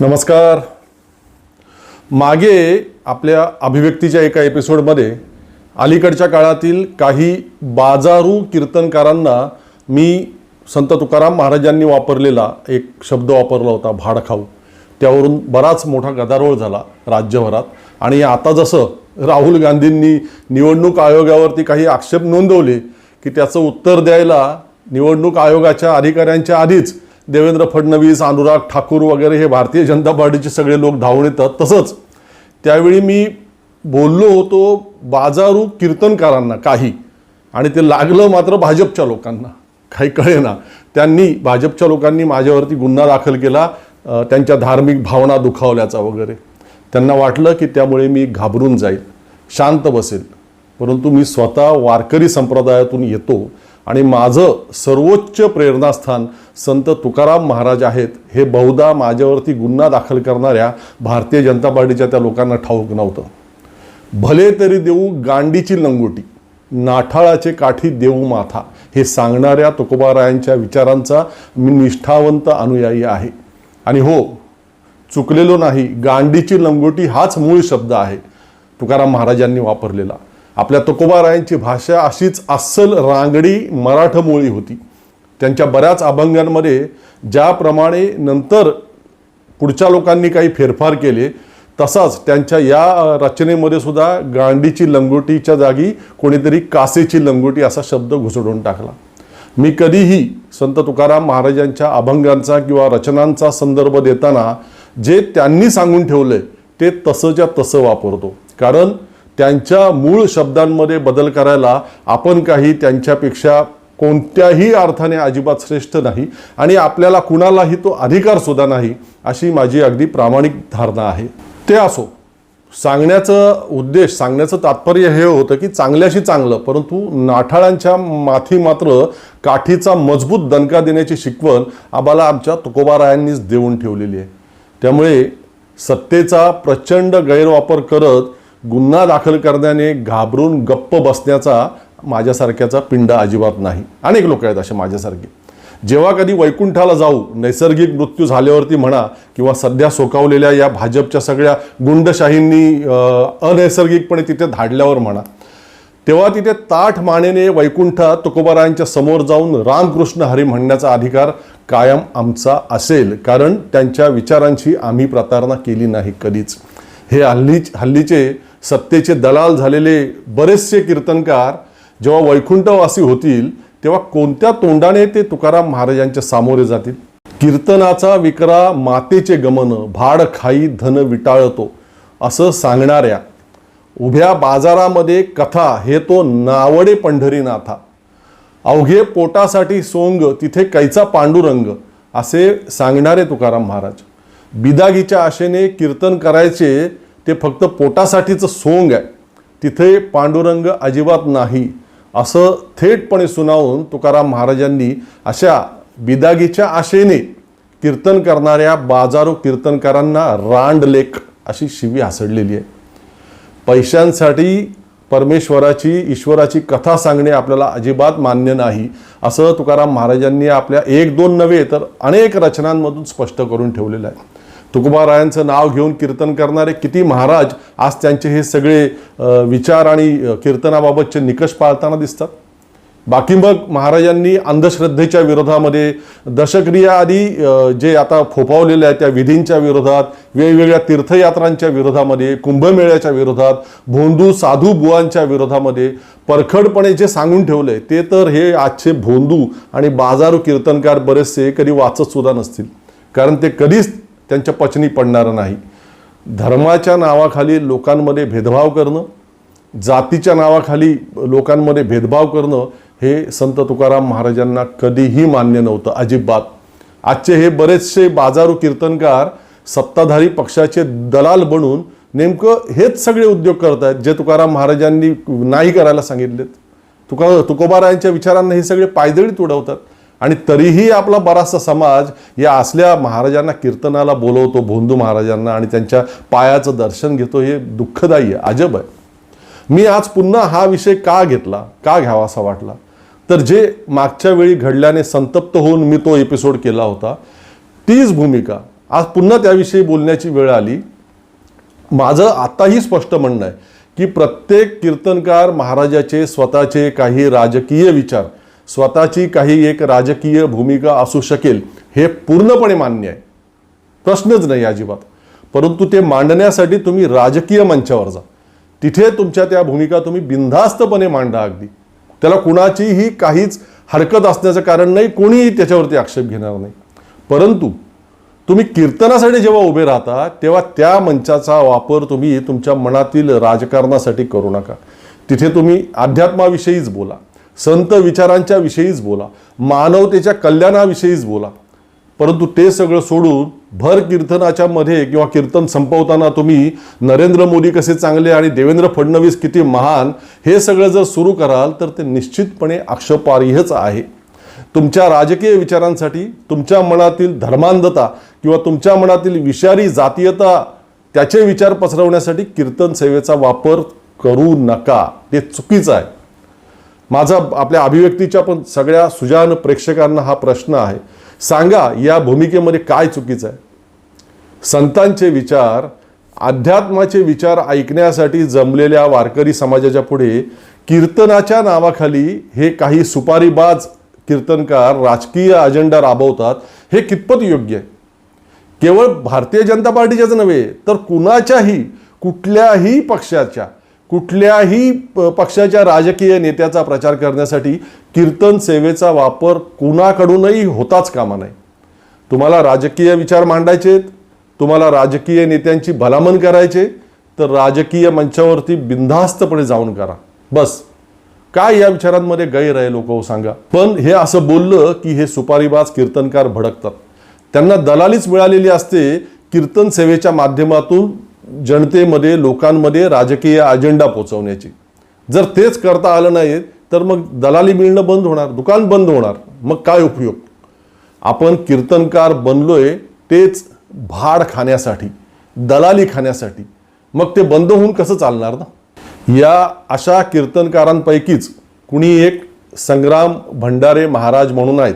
नमस्कार. मागे आपल्या अभिव्यक्तीच्या एका एपिसोडमध्ये अलीकडच्या काळातील काही बाजारू कीर्तनकारांना मी संत तुकाराम महाराजांनी वापरलेला एक शब्द वापरला होता भाडखाऊ. त्यावरून बराच मोठा गदारोळ झाला राज्यभरात. आणि आता जसं राहुल गांधींनी निवडणूक आयोगावरती काही आक्षेप नोंदवले की त्याचं उत्तर द्यायला निवडणूक आयोगाच्या अधिकाऱ्यांच्या आधीच देवेंद्र फडणवीस अनुराग ठाकूर वगैरे हे भारतीय जनता पार्टीचे सगळे लोक धावून येतात. तसंच त्यावेळी मी बोललो होतो बाजारू कीर्तनकारांना काही. आणि ते लागलं मात्र भाजपच्या लोकांना. काही कळेना. त्यांनी भाजपच्या लोकांनी माझ्यावरती गुन्हा दाखल केला त्यांच्या धार्मिक भावना दुखावल्याचा वगैरे. त्यांना वाटलं की त्यामुळे मी घाबरून जाईल शांत बसेल. परंतु मी स्वतः वारकरी संप्रदायातून येतो. आणि माझं सर्वोच्च प्रेरणास्थान संत तुकाराम महाराज आहेत हे बहुधा माझ्यावरती गुन्हा दाखल करणाऱ्या भारतीय जनता पार्टीच्या त्या लोकांना ठाऊक नव्हतं. भले तरी देऊ गांडीची लंगोटी नाठाळाचे काठी देऊ माथा हे सांगणाऱ्या तुकोबारायांच्या विचारांचा मी निष्ठावंत अनुयायी आहे. आणि हो चुकलेलो नाही गांडीची लंगोटी हाच मूळ शब्द आहे तुकाराम महाराजांनी वापरलेला. आपल्या तुकोबारायांची भाषा अशीच अस्सल रांगडी मराठमोळी होती. त्यांच्या बऱ्याच अभंगांमध्ये ज्याप्रमाणे नंतर पुढच्या लोकांनी काही फेरफार केले तसाच त्यांच्या या रचनेमध्ये सुद्धा गांडीची लंगोटीच्या जागी कोणीतरी कासेची लंगोटी असा शब्द घुसडून टाकला. मी कधीही संत तुकाराम महाराजांच्या अभंगांचा किंवा रचनांचा संदर्भ देताना जे त्यांनी सांगून ठेवलंय ते तसंच्या तसं वापरतो. कारण त्यांच्या मूळ शब्दांमध्ये बदल करायला आपण काही त्यांच्यापेक्षा कोणत्याही अर्थाने अजिबात श्रेष्ठ नाही आणि आपल्याला कुणालाही तो अधिकार सुद्धा नाही अशी माझी अगदी प्रामाणिक धारणा आहे. ते असो. सांगण्याचं उद्देश सांगण्याचं तात्पर्य हे होतं की चांगल्याशी चांगलं परंतु नाठाळांच्या माथी मात्र काठीचा मजबूत दणका देण्याची शिकवण आम्हाला आमच्या तुकोबारायांनीच देऊन ठेवलेली आहे. त्यामुळे सत्तेचा प्रचंड गैरवापर करत गुन्हा दाखल करण्याने घाबरून गप्प बसण्याचा माझ्यासारख्याचा पिंड अजिबात नाही. अनेक लोक आहेत असे माझ्यासारखे. जेव्हा कधी वैकुंठाला जाऊ नैसर्गिक मृत्यू झाल्यावरती म्हणा किंवा सध्या सोकावलेल्या या भाजपच्या सगळ्या गुंडशाहींनी अनैसर्गिकपणे तिथे धाडल्यावर म्हणा तेव्हा तिथे ताठ मानेने वैकुंठा तुकोबारायांच्या समोर जाऊन रामकृष्ण हरी म्हणण्याचा अधिकार कायम आमचा असेल कारण त्यांच्या विचारांची आम्ही प्रतारणा केली नाही कधीच. हे हल्ली हल्लीचे सत्तेचे दलाल झालेले बरेचसे कीर्तनकार जेव्हा वैकुंठवासी होतील तेव्हा कोणत्या तोंडाने ते तुकाराम महाराजांच्या सामोरे जातील? कीर्तनाचा विकरा मातेचे गमन भाड खाई धन विटाळतो असं सांगणाऱ्या उभ्या बाजारामध्ये कथा हे तो नावडे पंढरीनाथा. अवघे पोटासाठी सोंग तिथे कैचा पांडुरंग असे सांगणारे तुकाराम महाराज. बिदागीच्या आशेने कीर्तन करायचे ते फक्त पोटासाठीचं सोंग आहे. तिथे पांडुरंग अजिबात नाही. असं थेटपणे सुनावून तुकाराम महाराजांनी अशा बिदागीच्या आशेने कीर्तन करणाऱ्या बाजारो कीर्तनकारांना रांडलेख अशी शिवी हासडलेली आहे. पैशांसाठी परमेश्वराची ईश्वराची कथा सांगणे आपल्याला अजिबात मान्य नाही. असं तुकाराम महाराजांनी आपल्या एक दोन नव्हे तर अनेक रचनांमधून स्पष्ट करून ठेवलेलं आहे. तुकोबारायांचं नाव घेऊन कीर्तन करणारे किती महाराज आज त्यांचे हे सगळे विचार आणि कीर्तनाबाबतचे निकष पाळताना दिसतात? बाकी मग महाराजांनी अंधश्रद्धेच्या विरोधामध्ये दशक्रिया आधी जे आता फोफावलेले आहेत त्या विधींच्या विरोधात वेगवेगळ्या तीर्थयात्रांच्या विरोधामध्ये कुंभमेळ्याच्या विरोधात भोंदू साधू बुवांच्या विरोधामध्ये परखडपणे जे सांगून ठेवलं आहे ते तर हे आजचे भोंदू आणि बाजारू कीर्तनकार बरेचसे कधी वाचत सुद्धा नसतील. कारण ते कधीच त्यांच्या पचनी पडणारं नाही. धर्माच्या नावाखाली लोकांमध्ये भेदभाव करणं जातीच्या नावाखाली लोकांमध्ये भेदभाव करणं हे संत तुकाराम महाराजांना कधीही मान्य नव्हतं अजिबात. आजचे हे बरेचसे बाजारू कीर्तनकार सत्ताधारी पक्षाचे दलाल बनून नेमकं हेच सगळे उद्योग करत आहेत जे तुकाराम महाराजांनी नाही करायला सांगितलेत. तुका तुकोबारायांच्या विचारांना हे सगळे पायदळी तुडवतात. आणि तरीही आपला बराचसा समाज या असल्या महाराजांना कीर्तनाला बोलवतो भोंदू महाराजांना आणि त्यांच्या पायाचं दर्शन घेतो हे दुःखदायी आहे अजब आहे. मी आज पुन्हा हा विषय का घेतला का घ्यावा असा वाटला? तर जे मागच्या वेळी घडल्याने संतप्त होऊन मी तो एपिसोड केला होता तीच भूमिका. आज पुन्हा त्याविषयी बोलण्याची वेळ आली. माझं आताही स्पष्ट म्हणणं आहे की प्रत्येक कीर्तनकार महाराजाचे स्वतःचे काही राजकीय विचार स्वतःची काही एक राजकीय भूमिका असू शकेल हे पूर्णपणे मान्य आहे. प्रश्नच नाही अजिबात. परंतु ते मांडण्यासाठी तुम्ही राजकीय मंचावर जा. तिथे तुमच्या त्या भूमिका तुम्ही बिनधास्तपणे मांडा अगदी. त्याला कुणाचीही काहीच हरकत असण्याचं कारण नाही कोणीही त्याच्यावरती आक्षेप घेणार नाही. परंतु तुम्ही कीर्तनासाठी जेव्हा उभे राहता तेव्हा त्या मंचाचा वापर तुम्ही तुमच्या मनातील राजकारणासाठी करू नका. तिथे तुम्ही अध्यात्माविषयीच बोला. संत विचारांच्या विषयीच बोला मानवतेच्या कल्याणाविषयीच बोला. परंतु ते सगळं सोडून भर कीर्तनाच्या मध्ये किंवा कीर्तन संपवताना तुम्ही नरेंद्र मोदी कसे चांगले आणि देवेंद्र फडणवीस किती महान हे सगळं जर सुरू कराल तर ते निश्चितपणे आक्षेपार्हच आहे. तुमच्या राजकीय विचारांसाठी तुमच्या मनातील धर्मांधता किंवा तुमच्या मनातील विषारी जातीयता त्याचे विचार पसरवण्यासाठी कीर्तन सेवेचा वापर करू नका. ते चुकीचं आहे. माझा आपल्या अभिव्यक्तीच्या पण सगळ्या सुजान प्रेक्षकांना हा प्रश्न आहे. सांगा या भूमिकेमध्ये काय चुकीचं आहे? संतांचे विचार अध्यात्माचे विचार ऐकण्यासाठी जमलेल्या वारकरी समाजाच्या पुढे कीर्तनाच्या नावाखाली हे काही सुपारीबाज कीर्तनकार राजकीय अजेंडा राबवतात हे कितपत योग्य आहे? केवळ भारतीय जनता पार्टीच्याच नव्हे तर कुणाच्याही कुठल्याही पक्षाच्या कुठल्याही प- पक्षाच्या राजकीय नेत्याचा प्रचार करण्यासाठी कीर्तन सेवेचा वापर कुणाकडूनही होताच कामा नाही तुम्हाला राजकीय विचार मांडायचे तुम्हाला राजकीय नेत्यांची भलामण करायचे तर राजकीय मंचावरती बिनधास्तपणे जाऊन करा. बस. काय या विचारांमध्ये गैर आहे लोक हो सांगा. पण हे असं बोललं की हे सुपारीबाज कीर्तनकार भडकतात. त्यांना दलालीच मिळालेली असते कीर्तन सेवेच्या माध्यमातून जनतेमध्ये लोकांमध्ये राजकीय अजेंडा पोचवण्याची. जर तेच करता आलं नाही तर मग दलाली मिळणं बंद होणार दुकान बंद होणार. मग काय उपयोग? आपण कीर्तनकार बनलोय तेच भाड खाण्यासाठी दलाली खाण्यासाठी. मग ते बंद होऊन कसं चालणार ना? या अशा कीर्तनकारांपैकीच कुणी एक संग्राम भंडारे महाराज म्हणून आहेत.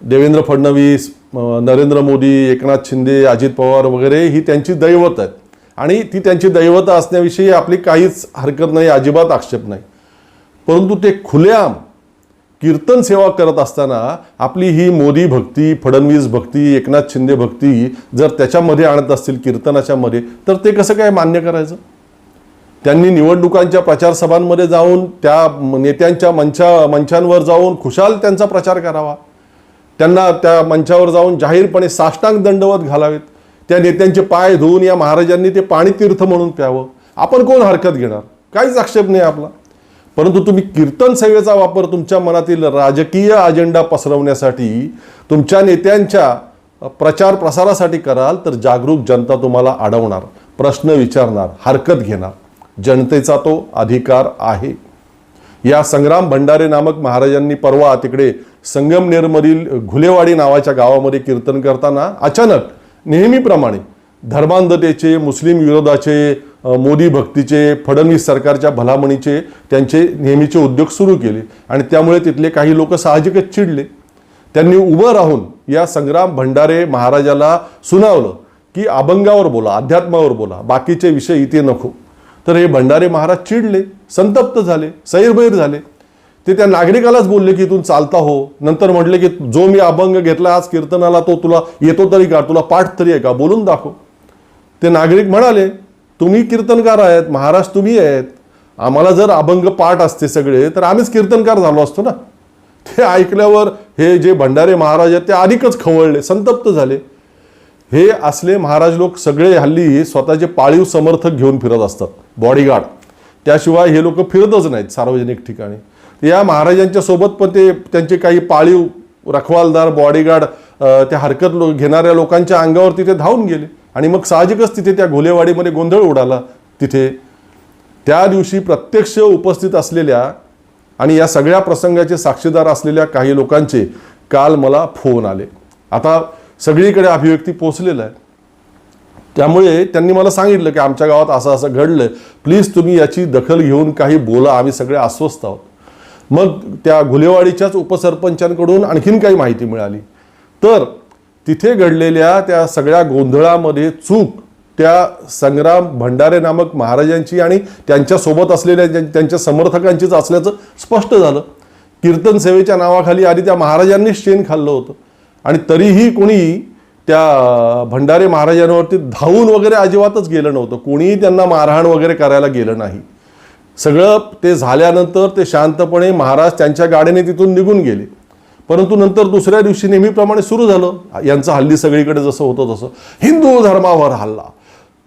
देवेंद्र फडणवीस नरेंद्र मोदी एकनाथ शिंदे अजित पवार वगैरे ही त्यांची दैवत आहेत. आणि ती त्यांची दैवता असण्याविषयी आपली काहीच हरकत नाही अजिबात आक्षेप नाही. परंतु ते खुलेआम कीर्तन सेवा करत असताना आपली ही मोदी भक्ती फडणवीस भक्ती एकनाथ शिंदे भक्ती जर त्याच्यामध्ये आणत असतील कीर्तनाच्या मध्ये तर ते कसं काय मान्य करायचं? त्यांनी निवडणुकांच्या प्रचार सभांमध्ये जाऊन त्या नेत्यांच्या मंचा मंचांवर जाऊन खुशाल त्यांचा प्रचार करावा. त्यांना त्या मंचावर जाऊन जाहीरपणे साष्टांग दंडवत घालावेत. त्या नेत्यांचे पाय धुवून या महाराजांनी ते पाणी तीर्थ म्हणून प्यावं. आपण कोण हरकत घेणार? काहीच आक्षेप नाही आपला. परंतु तुम्ही कीर्तन सेवेचा वापर तुमच्या मनातील राजकीय अजेंडा पसरवण्यासाठी तुमच्या नेत्यांच्या प्रचार प्रसारासाठी कराल तर जागरूक जनता तुम्हाला अडवणार प्रश्न विचारणार हरकत घेणार. जनतेचा तो अधिकार आहे. या संग्राम भंडारे नामक महाराजांनी परवा तिकडे संगमनेरमधील घुलेवाडी नावाच्या गावामध्ये कीर्तन करताना अचानक नेहमीप्रमाणे धर्मांधतेचे मुस्लिम विरोधाचे मोदी भक्तीचे फडणवीस सरकारच्या भलामणीचे त्यांचे नेहमीचे उद्योग सुरू केले आणि त्यामुळे तिथले काही लोक साहजिकच चिडले. त्यांनी उभं राहून या संग्राम भंडारे महाराजाला सुनावलं की अभंगावर बोला अध्यात्मावर बोला बाकीचे विषय इथे नको. तर हे भंडारे महाराज चिडले संतप्त झाले सैरभैर झाले. ते त्या नागरिकालाच बोलले की इथून चालता हो. नंतर म्हटले की जो मी अभंग घेतला आज कीर्तनाला तो तुला येतो तरी का तुला पाठ तरी आहे का? बोलून दाखव. ते नागरिक म्हणाले तुम्ही कीर्तनकार आहेत महाराज तुम्ही आहेत. आम्हाला जर अभंग पाठ असते सगळे तर आम्हीच कीर्तनकार झालो असतो ना. ते ऐकल्यावर हे जे भंडारे महाराज आहेत ते अधिकच खवळले संतप्त झाले. हे असले महाराज लोक सगळे हल्ली स्वतःचे पाळीव समर्थक घेऊन फिरत असतात बॉडीगार्ड त्याशिवाय हे लोक फिरतच नाहीत सार्वजनिक ठिकाणी. या महाराजांच्या सोबत पण ते त्यांचे काही पाळीव रखवालदार बॉडीगार्ड त्या हरकत लो घेणाऱ्या लोकांच्या अंगावर तिथे धावून गेले. आणि मग साहजिकच तिथे त्या घोलेवाडीमध्ये गोंधळ उडाला तिथे. त्या दिवशी प्रत्यक्ष उपस्थित असलेल्या आणि या सगळ्या प्रसंगाचे साक्षीदार असलेल्या काही लोकांचे काल मला फोन आले. आता सगळीकडे अभिव्यक्ती पोचलेलं आहे. त्यामुळे त्यांनी मला सांगितलं की आमच्या गावात असं असं घडलं. प्लीज तुम्ही याची दखल घेऊन काही बोला. आम्ही सगळे अस्वस्थ आहोत. मग त्या घुलेवाडीच्याच उपसरपंचांकडून आणखीन काही माहिती मिळाली. तर तिथे घडलेल्या त्या सगळ्या गोंधळामध्ये चूक त्या संग्राम भंडारे नामक महाराजांची आणि त्यांच्यासोबत असलेल्या त्यांच्या समर्थकांचीच असल्याचं स्पष्ट झालं. कीर्तन सेवेच्या नावाखाली आधी त्या महाराजांनीच शेण खाल्लं होतं. आणि तरीही कोणी त्या भंडारे महाराजांवरती धावून वगैरे अजिबातच गेलं नव्हतं. कोणीही त्यांना मारहाण वगैरे करायला गेलं नाही. सगळं ते झाल्यानंतर ते शांतपणे महाराज त्यांच्या गाडीने तिथून निघून गेले. परंतु नंतर दुसऱ्या दिवशी नेहमीप्रमाणे सुरू झालं. यांचं हल्ली सगळीकडे जसं होतं तसं. हिंदू धर्मावर हल्ला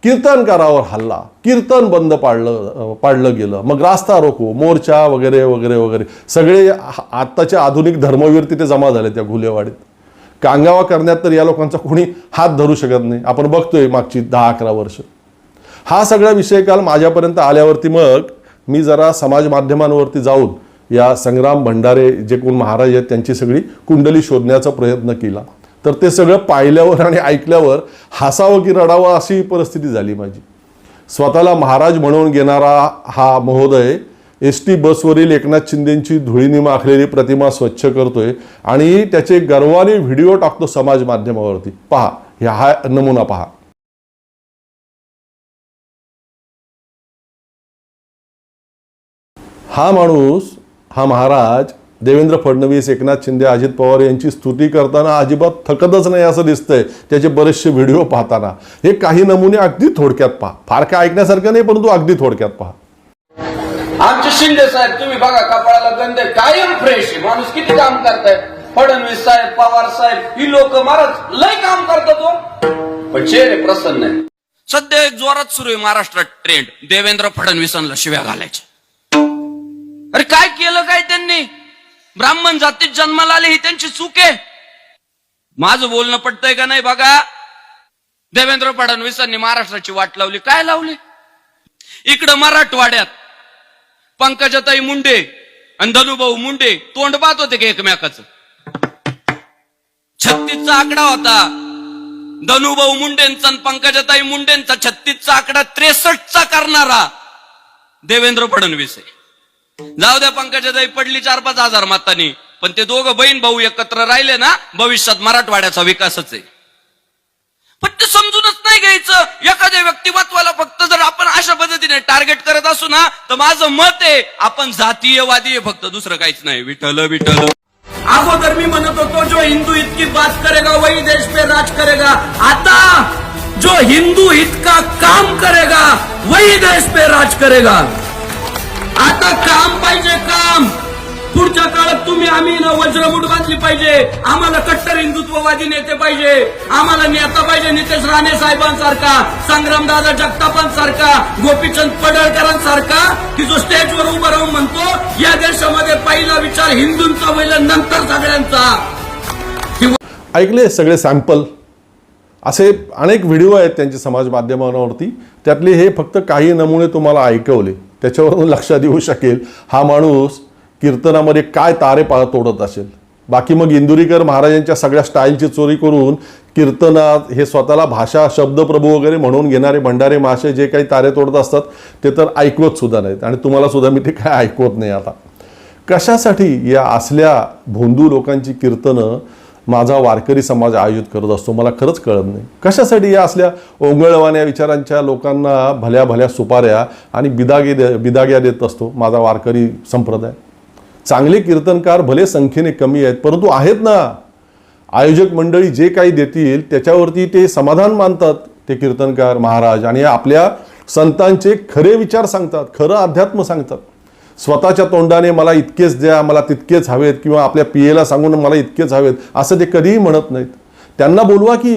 कीर्तनकारावर हल्ला कीर्तन बंद पाडलं पाडलं गेलं. मग रास्ता रोको मोर्चा वगैरे वगैरे वगैरे. सगळे आत्ताच्या आत्ताचे आधुनिक धर्मवीर तिथे जमा झाले त्या घुलेवाडीत. कांगावा करण्यात तर या लोकांचा कोणी हात धरू शकत नाही. आपण बघतोय मागची दहा अकरा वर्ष. हा सगळा विषय काल माझ्यापर्यंत आल्यावरती मग मी जरा समाज माध्यमांवरती जाऊन या संग्राम भंडारे जे कोण महाराज आहेत त्यांची सगळी कुंडली शोधण्याचा प्रयत्न केला. तर ते सगळं पाहिल्यावर आणि ऐकल्यावर हसावं की रडावं अशी परिस्थिती झाली माझी. स्वतःला महाराज म्हणून घेणारा हा महोदय एस टी बसवरील एकनाथ शिंदेची धुळीनी माखलेली प्रतिमा स्वच्छ करतोय आणि त्याचे गर्वाने व्हिडिओ टाकतो समाज माध्यमावरती. पहा ह्या हा नमुना पहा. हा माणूस हा महाराज देवेंद्र फडणवीस एकनाथ शिंदे अजित पवार यांची स्तुती करताना अजिबात थकतच नाही असं दिसतंय. त्याचे बरेचसे व्हिडिओ पाहताना. हे काही नमुने अगदी थोडक्यात पहा. फार काय ऐकण्यासारखं नाही परंतु अगदी थोडक्यात पहा. आमचे शिंदे साहेब तुम्ही बघा कपाळाला गंध. कायम फ्रेश आहे. माणूस किती काम करताय. फडणवीस साहेब पवार साहेब ही लोक महाराज लय काम करतात हो. पण चेहरे प्रसन्न आहे सध्या एक जोरात सुरू आहे महाराष्ट्रात ट्रेंड देवेंद्र फडणवीसांना शिव्या घालायच्या अरे काय केलं काय त्यांनी? ब्राह्मण जातीत जन्माला आले ही त्यांची चूक आहे. माझं बोलणं पटतंय का नाही बघा? देवेंद्र फडणवीसांनी महाराष्ट्राची वाट लावली. काय लावली? इकडं मराठवाड्यात पंकजाताई मुंडे आणि धनुभाऊ मुंडे तोंड पाहत होते की एकमेकाचं? छत्तीसचा आकडा होता. धनुभाऊ मुंडेंचा आणि पंकजाताई मुंडेंचा छत्तीसचा आकडा त्रेसष्टचा करणारा देवेंद्र फडणवीस आहे. जाऊ द्या पंकजाताई पडली चार पाच हजार मतांनी. पण ते दोघं बहीण भाऊ एकत्र राहिले ना भविष्यात मराठवाड्याचा विकासच आहे. पण ते समजूनच नाही घ्यायचं. एखाद्या व्यक्तिमत्वाला फक्त जर आपण अशा पद्धतीने टार्गेट करत असू ना तर माझं मत आहे आपण जातीयवादी आहे फक्त. दुसरं काहीच नाही. विठल विठल अगोदर मी म्हणत होतो जो हिंदू इतकी बात करेगा वही देश पे राज करेगा. आता जो हिंदू इतका काम करेगा वही देश पे राज करेगा. आता काम पाहिजे काम. पुढच्या काळात तुम्ही आम्ही ना वज्रमुठ बांधली पाहिजे. आम्हाला कट्टर हिंदुत्ववादी नेते पाहिजे. आम्हाला नेता पाहिजे नितेश राणे साहेबांसारखा संग्रामदादा जगतापांसारखा गोपीचंद पडळकरांसारखा की जो स्टेजवर उभं राहून म्हणतो या देशामध्ये पहिला विचार हिंदूंचा होईल नंतर सगळ्यांचा. ऐकले सगळे सॅम्पल असे अनेक व्हिडिओ आहेत त्यांचे समाज माध्यमांवरती. त्यातले हे फक्त काही नमुने तुम्हाला ऐकवले. त्याच्यावरून लक्षात येऊ शकेल. हा माणूस कीर्तनामध्ये काय तारे पा तोडत असेल? बाकी मग इंदुरीकर महाराजांच्या सगळ्या स्टाईलची चोरी करून कीर्तनात हे स्वतःला भाषा शब्दप्रभू वगैरे म्हणून घेणारे भंडारे मासे जे काही तारे तोडत असतात ते तर ऐकवत सुद्धा नाहीत. आणि तुम्हाला सुद्धा मी ते काय ऐकवत नाही आता. कशासाठी या असल्या भोंदू लोकांची कीर्तनं माझा वारकरी समाज आयोजित करत असतो. मला खरंच कळत नाही. कशासाठी या असल्या ओंगळवाण्या विचारांच्या लोकांना भल्या भल्या सुपाऱ्या आणि बिदागे दे बिदाग्या देत असतो माझा वारकरी संप्रदाय? चांगले कीर्तनकार भले संख्येने कमी आहेत परंतु आहेत ना. आयोजक मंडळी जे काही देतील त्याच्यावरती ते समाधान मानतात ते कीर्तनकार महाराज. आणि आपल्या संतांचे खरे विचार सांगतात खरं अध्यात्म सांगतात. स्वतःच्या तोंडाने मला इतकेच द्या मला तितकेच हवेत किंवा आपल्या पियेला सांगून मला इतकेच हवेत असं ते कधीही म्हणत नाहीत. त्यांना बोलवा की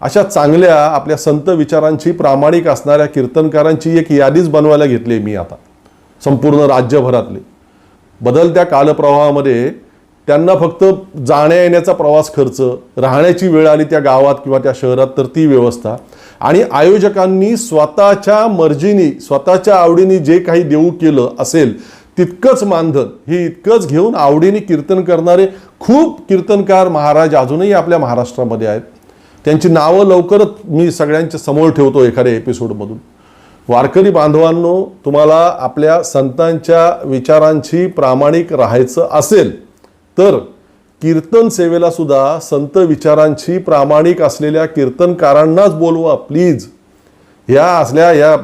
अशा चांगल्या आपल्या संत विचारांची प्रामाणिक असणाऱ्या कीर्तनकारांची एक यादीच बनवायला घेतली मी आता संपूर्ण राज्यभरातले. बदलत्या कालप्रवाहामध्ये त्यांना फक्त जाण्या येण्याचा प्रवास खर्च राहण्याची वेळ आली त्या गावात किंवा त्या शहरात तर ती व्यवस्था. आणि आयोजकांनी स्वतःच्या मर्जीनी स्वतःच्या आवडीने जे काही देऊ केलं असेल तितकंच मानधन हे इतकंच घेऊन आवडीने कीर्तन करणारे खूप कीर्तनकार महाराज अजूनही आपल्या महाराष्ट्रामध्ये आहेत. त्यांची नावं लवकरच मी सगळ्यांच्या समोर ठेवतो एखाद्या एपिसोडमधून. वारकरी बांधवांनो तुम्हाला आपल्या संतांच्या विचारांची प्रामाणिक राहायचं असेल तर कीर्तन सेवेला सुद्धा संत विचारांची प्रामाणिक असलेल्या कीर्तनकारांनाच बोलवा प्लीज या असल्या या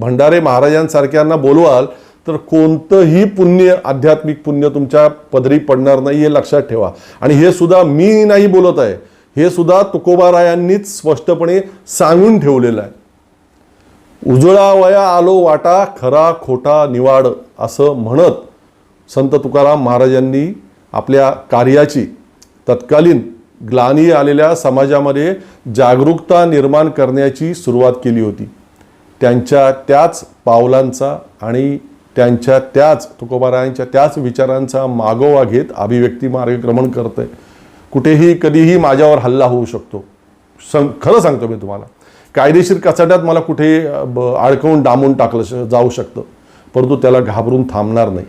भंडारे महाराजांसारख्यांना बोलवाल तर कोणतंही पुण्य आध्यात्मिक पुण्य तुमच्या पदरी पडणार नाही हे लक्षात ठेवा. आणि हे सुद्धा मी नाही बोलत आहे हे सुद्धा तुकोबारायांनीच स्पष्टपणे सांगून ठेवलेलं आहे. उजळा वया आलो वाटा खरा खोटा निवाड असं म्हणत संत तुकाराम महाराजांनी आपल्या कार्याची तत्कालीन ग्लानी आलेल्या समाजामध्ये जागरूकता निर्माण करण्याची सुरुवात केली होती. त्यांच्या त्याच पावलांचा आणि त्यांच्या त्याच तुकोबारायांच्या त्याच विचारांचा मागोवा घेत अभिव्यक्ती मार्गक्रमण करतंय. कुठेही कधीही माझ्यावर हल्ला होऊ शकतो. सं खरं सांगतो मी तुम्हाला. कायदेशीर कचाट्यात मला कुठे ब- अडकवून डांबून टाकलं श- जाऊ शकतं. परंतु त्याला घाबरून थांबणार नाही.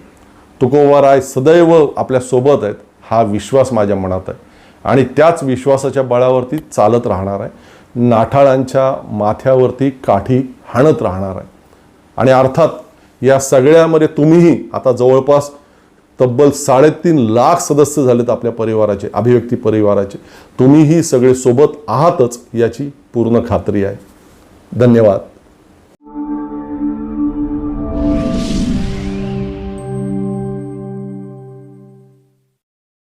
तुकोबाराय सदैव आपल्यासोबत आहेत हा विश्वास माझ्या मनात आहे. आणि त्याच विश्वासाच्या बळावरती चालत राहणार आहे. नाठाळांच्या माथ्यावरती काठी हाणत राहणार आहे. आणि अर्थात या सगळ्यामध्ये तुम्हीही आता जवळपास तब्बल साडेतीन लाख सदस्य झालेत आपल्या परिवाराचे अभिव्यक्ती परिवाराचे. तुम्हीही सगळे सोबत आहातच याची पूर्ण खात्री आहे. धन्यवाद.